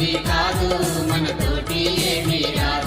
ఏమీ కాదు మనతోటి ఏమీ రా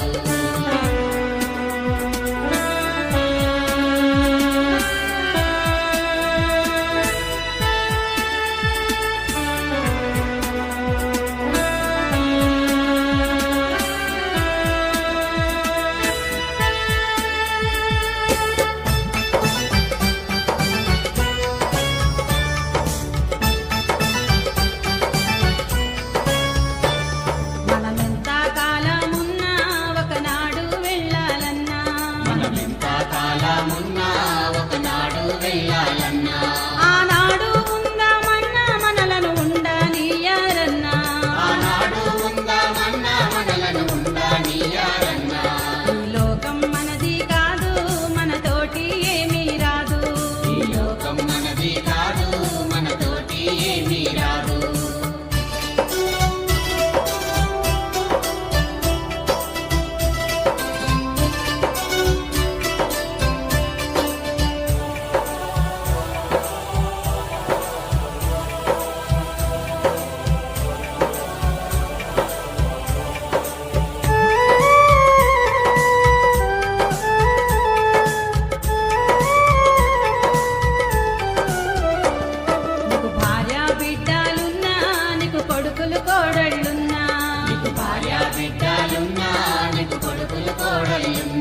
you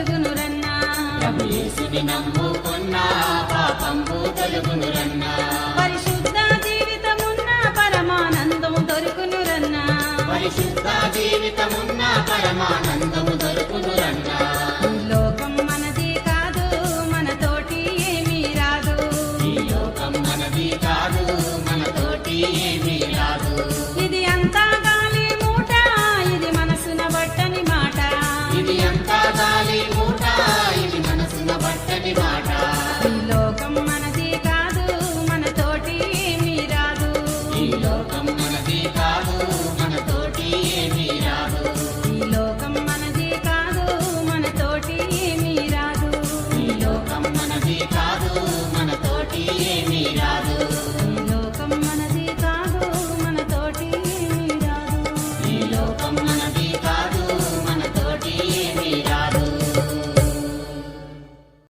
తొలుగునురన్నా. ప్రభుయేసుని నమ్ముకున్నా పాపంబు తొలుగునురన్నా పరిశుద్ధ పరిశుద్ధ జీవితమున్న పరమానందం mirada.